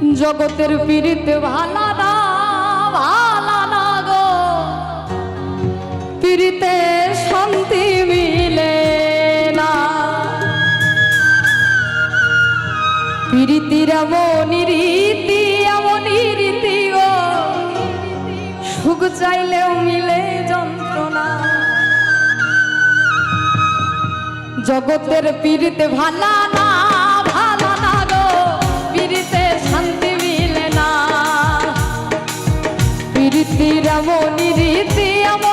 জগতের পীরিতে ভালা না ভালা না গো। পীরিতে শান্তি মিলে না। পীরিতির এমন রীতি এমন রীতি গো। সুখ চাইলেও মিলে যন্ত্রণা। জগতের পীরিতে ভালা না রমণী রীতি আম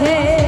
Hey.